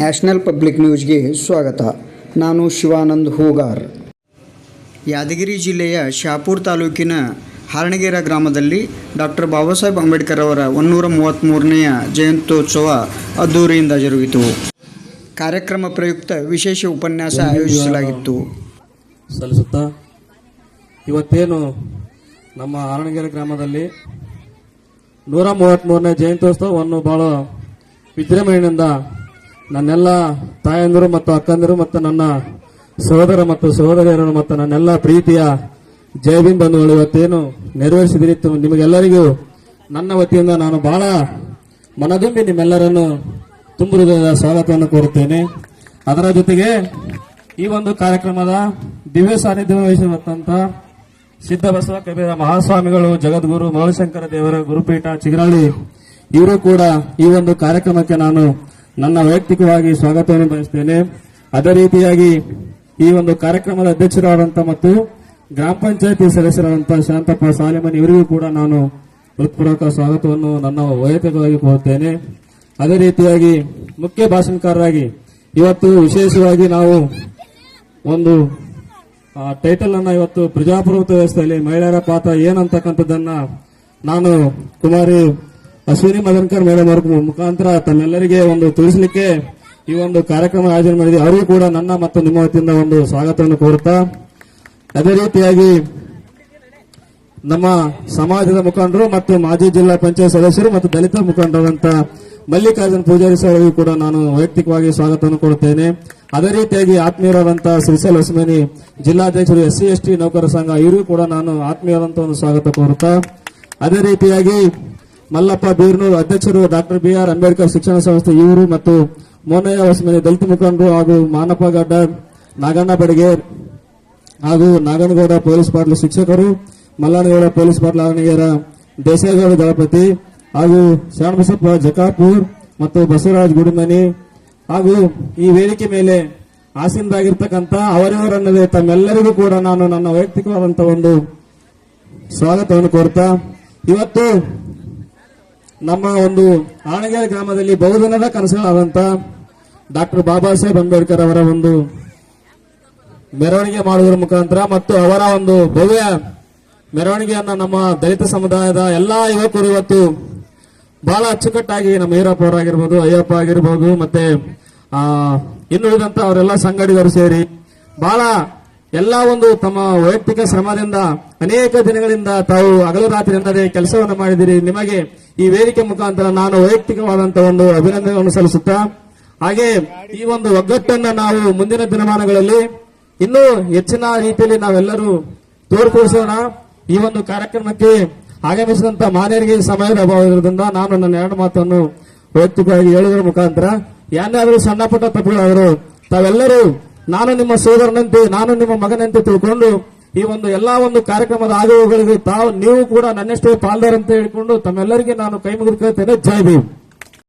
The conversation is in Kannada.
ನ್ಯಾಷನಲ್ ಪಬ್ಲಿಕ್ ನ್ಯೂಸ್ಗೆ ಸ್ವಾಗತ. ನಾನು ಶಿವಾನಂದ್ ಹೂಗಾರ್. ಯಾದಗಿರಿ ಜಿಲ್ಲೆಯ ಶಾಪುರ್ ತಾಲೂಕಿನ ಹಾರಣಗೇರ ಗ್ರಾಮದಲ್ಲಿ ಡಾಕ್ಟರ್ ಬಾಬಾ ಸಾಹೇಬ್ ಅಂಬೇಡ್ಕರ್ ಅವರ ಒನ್ನೂರ ಮೂವತ್ತ್ಮೂರನೆಯ ಜಯಂತ್ಯೋತ್ಸವ ಅದ್ದೂರಿಯಿಂದ ಜರುಗಿತು. ಕಾರ್ಯಕ್ರಮ ಪ್ರಯುಕ್ತ ವಿಶೇಷ ಉಪನ್ಯಾಸ ಆಯೋಜಿಸಲಾಗಿತ್ತು. ಸಲ್ಲಿಸುತ್ತಾ ಇವತ್ತೇನು ನಮ್ಮ ಹಾರಣಗೆರೆ ಗ್ರಾಮದಲ್ಲಿ ನೂರ ಮೂವತ್ತ್ಮೂರನೇ ಜಯಂತ್ಯೋತ್ಸವವನ್ನು ಭಾಳ ವಿಜೃಂಭಣೆಯಿಂದ ನನ್ನೆಲ್ಲ ತಾಯಂದಿರು ಮತ್ತು ಅಕ್ಕಂದಿರು ಮತ್ತು ನನ್ನ ಸಹೋದರ ಮತ್ತು ಸಹೋದರಿಯರನ್ನು ಮತ್ತು ನನ್ನೆಲ್ಲ ಪ್ರೀತಿಯ ಜಯಬಿನ್ ಬಂಧುಗಳು ಇವತ್ತೇನು ನೆರವೇರಿಸಿದಿರಿ ನಿಮಗೆಲ್ಲರಿಗೂ ನನ್ನ ವತಿಯಿಂದ ನಾನು ಬಹಳ ಮನದುಂಬಿ ನಿಮ್ಮೆಲ್ಲರನ್ನು ತುಂಬು ಹೃದಯದ ಸ್ವಾಗತವನ್ನು ಕೋರುತ್ತೇನೆ. ಅದರ ಜೊತೆಗೆ ಈ ಒಂದು ಕಾರ್ಯಕ್ರಮದ ದಿವ್ಯ ಸಾನ್ನಿಧ್ಯ ವಹಿಸಿರುವಂತಹ ಸಿದ್ದಬಸವ ಕಬೀರ ಮಹಾಸ್ವಾಮಿಗಳು, ಜಗದ್ಗುರು ಮೌಳಶಂಕರ ದೇವರ ಗುರುಪೀಠ ಚಿಗರಾಳಿ, ಇವರು ಕೂಡ ಈ ಒಂದು ಕಾರ್ಯಕ್ರಮಕ್ಕೆ ನಾನು ನನ್ನ ವೈಯಕ್ತಿಕವಾಗಿ ಸ್ವಾಗತವನ್ನು ಬಯಸ್ತೇನೆ. ಅದೇ ರೀತಿಯಾಗಿ ಈ ಒಂದು ಕಾರ್ಯಕ್ರಮದ ಅಧ್ಯಕ್ಷರಾದಂಥ ಮತ್ತು ಗ್ರಾಮ ಪಂಚಾಯತಿ ಸದಸ್ಯರಾದಂತಹ ಶಾಂತಪ್ಪ ಸಾಲಿಮನ್ ಇವರಿಗೂ ಕೂಡ ನಾನು ಹೃತ್ಪೂರ್ವಕ ಸ್ವಾಗತವನ್ನು ನನ್ನ ವೈಯಕ್ತಿಕವಾಗಿ ಕೋರುತ್ತೇನೆ. ಅದೇ ರೀತಿಯಾಗಿ ಮುಖ್ಯ ಭಾಷಣಕಾರರಾಗಿ ಇವತ್ತು ವಿಶೇಷವಾಗಿ ನಾವು ಒಂದು ಟೈಟಲ್ ಅನ್ನ ಇವತ್ತು ಪ್ರಜಾಪ್ರಭುತ್ವ ವ್ಯವಸ್ಥೆಯಲ್ಲಿ ಮಹಿಳೆಯರ ಪಾತ್ರ ಏನಂತಕ್ಕಂಥದ್ದನ್ನ ನಾನು ಕುಮಾರಿ ಅಶ್ವಿನಿ ಮದನ್ಕರ್ ಮೇಡಮ್ ಅವ್ರ ಮುಖಾಂತರ ತಮ್ಮೆಲ್ಲರಿಗೆ ಒಂದು ತಿಳಿಸಲಿಕ್ಕೆ ಈ ಒಂದು ಕಾರ್ಯಕ್ರಮ ಆಯೋಜನೆ ಮಾಡಿದೆ ಅವರಿಗೂ ಕೂಡ ನನ್ನ ಮತ್ತು ನಿಮ್ಮ ವತಿಯಿಂದ ಒಂದು ಸ್ವಾಗತವನ್ನು ಕೋರುತ್ತಾ, ಅದೇ ರೀತಿಯಾಗಿ ನಮ್ಮ ಸಮಾಜದ ಮುಖಂಡರು ಮತ್ತು ಮಾಜಿ ಜಿಲ್ಲಾ ಪಂಚಾಯತ್ ಸದಸ್ಯರು ಮತ್ತು ದಲಿತ ಮುಖಂಡರಂತ ಮಲ್ಲಿಕಾರ್ಜುನ್ ಪೂಜಾರಿ ಸರ್ ಕೂಡ ನಾನು ವೈಯಕ್ತಿಕವಾಗಿ ಸ್ವಾಗತವನ್ನು ಕೊಡುತ್ತೇನೆ. ಅದೇ ರೀತಿಯಾಗಿ ಆತ್ಮೀಯರಾದಂತಹ ಶ್ರೀಶೈಲ್ ಹೊಸಮೇನಿ ಜಿಲ್ಲಾಧ್ಯಕ್ಷರು ಎಸ್ ಸಿ ಎಸ್ ಟಿ ನೌಕರ ಸಂಘ, ಇವರಿಗೂ ಕೂಡ ನಾನು ಆತ್ಮೀಯರಾದಂತಹ ಒಂದು ಸ್ವಾಗತ ಕೋರುತ್ತಾ, ಅದೇ ರೀತಿಯಾಗಿ ಮಲ್ಲಪ್ಪ ಬೀರ್ನೂರು ಅಧ್ಯಕ್ಷರು ಡಾಕ್ಟರ್ ಬಿ ಆರ್ ಅಂಬೇಡ್ಕರ್ ಶಿಕ್ಷಣ ಸಂಸ್ಥೆ ಇವರು ಮತ್ತು ಮೋನಯ್ಯ ಹೊಸಮನೆ ದಲಿತ ಮುಖಂಡರು ಹಾಗೂ ಮಾನಪ್ಪ ಗಡ್ಡ, ನಾಗಣ್ಣ ಬಡಗೇರ್ ಹಾಗೂ ನಾಗನಗೌಡ ಪೊಲೀಸ್ ಪಾಟ್ಲ ಶಿಕ್ಷಕರು, ಮಲ್ಲನಗೌಡ ಪೊಲೀಸ್ ಪಾಟ್ಲ ಆರಣಗೆರ ದೇಸಾಯಿಗೌಡ ದಳಪತಿ ಹಾಗೂ ಶರಣಬಸಪ್ಪ ಜಕಾಪುರ್ ಮತ್ತು ಬಸವರಾಜ್ ಗುಡಿಮನಿ ಹಾಗೂ ಈ ವೇದಿಕೆ ಮೇಲೆ ಆಸೀನರಾಗಿರ್ತಕ್ಕಂಥ ಅವರಿವರನ್ನದೇ ತಮ್ಮೆಲ್ಲರಿಗೂ ಕೂಡ ನಾನು ನನ್ನ ವೈಯಕ್ತಿಕವಾದಂತಹ ಒಂದು ಸ್ವಾಗತವನ್ನು ಕೋರ್ತಾ ಇವತ್ತು ನಮ್ಮ ಒಂದು ಆಣಗೆರೆ ಗ್ರಾಮದಲ್ಲಿ ಬಹುದಿನದ ಕನಸುಗಳಾದಂತ ಡಾಕ್ಟರ್ ಬಾಬಾ ಸಾಹೇಬ್ ಅಂಬೇಡ್ಕರ್ ಅವರ ಒಂದು ಮೆರವಣಿಗೆ ಮಾಡುವುದರ ಮುಖಾಂತರ ಮತ್ತು ಅವರ ಒಂದು ಭವ್ಯ ಮೆರವಣಿಗೆಯನ್ನ ನಮ್ಮ ದಲಿತ ಸಮುದಾಯದ ಎಲ್ಲಾ ಯುವಕರು ಇವತ್ತು ಬಹಳ ಅಚ್ಚುಕಟ್ಟಾಗಿ ನಮ್ಮ ಈರಪ್ಪ ಅವರಾಗಿರ್ಬೋದು, ಅಯ್ಯಪ್ಪ ಆಗಿರ್ಬೋದು, ಮತ್ತೆ, ಆ, ಇನ್ನುಳಿದಂತ ಅವರೆಲ್ಲ ಸಂಗಡಿಗರು ಸೇರಿ ಬಹಳ ಎಲ್ಲ ಒಂದು ತಮ್ಮ ವೈಯಕ್ತಿಕ ಶ್ರಮದಿಂದ ಅನೇಕ ದಿನಗಳಿಂದ ತಾವು ಹಗಲು ರಾತ್ರಿ ಎಂದರೆ ಕೆಲಸವನ್ನು ಮಾಡಿದಿರಿ. ನಿಮಗೆ ಈ ವೇದಿಕೆ ಮುಖಾಂತರ ನಾನು ವೈಯಕ್ತಿಕವಾದಂತಹ ಒಂದು ಅಭಿನಂದನೆಗಳನ್ನು ಸಲ್ಲಿಸುತ್ತಾ, ಹಾಗೆ ಈ ಒಂದು ಒಗ್ಗಟ್ಟನ್ನು ನಾವು ಮುಂದಿನ ದಿನಮಾನಗಳಲ್ಲಿ ಇನ್ನೂ ಹೆಚ್ಚಿನ ರೀತಿಯಲ್ಲಿ ನಾವೆಲ್ಲರೂ ತೋರ್ಪಡಿಸೋಣ. ಈ ಒಂದು ಕಾರ್ಯಕ್ರಮಕ್ಕೆ ಆಗಮಿಸಿದಂತ ಮಾನ್ಯರಿಗೆ ಸಮಯದ ಅಭಾವ ಇರೋದ್ರಿಂದ ನಾನು ನನ್ನ ಎರಡು ಮಾತನ್ನು ವೈಯಕ್ತಿಕವಾಗಿ ಹೇಳುವುದರ ಮುಖಾಂತರ ಯಾರಾದರೂ ಸಣ್ಣ ಪುಟ್ಟ ತಪ್ಪುಗಳಾದರೂ ತಾವೆಲ್ಲರೂ ನಾನು ನಿಮ್ಮ ಸೋದರನಂತೆ, ನಾನು ನಿಮ್ಮ ಮಗನಂತೆ ತಿಳ್ಕೊಂಡು ಈ ಒಂದು ಎಲ್ಲಾ ಒಂದು ಕಾರ್ಯಕ್ರಮದ ಆಗುವಗಳಿಗೆ ತಾವು, ನೀವು ಕೂಡ ನನ್ನಷ್ಟೇ ಪಾಲ್ದಾರ್ ಅಂತ ಹೇಳಿಕೊಂಡು ತಮ್ಮೆಲ್ಲರಿಗೆ ನಾನು ಕೈ ಮುಗಿದುಕೊಳ್ತೇನೆ. ಜೈ ಭೀಮ್.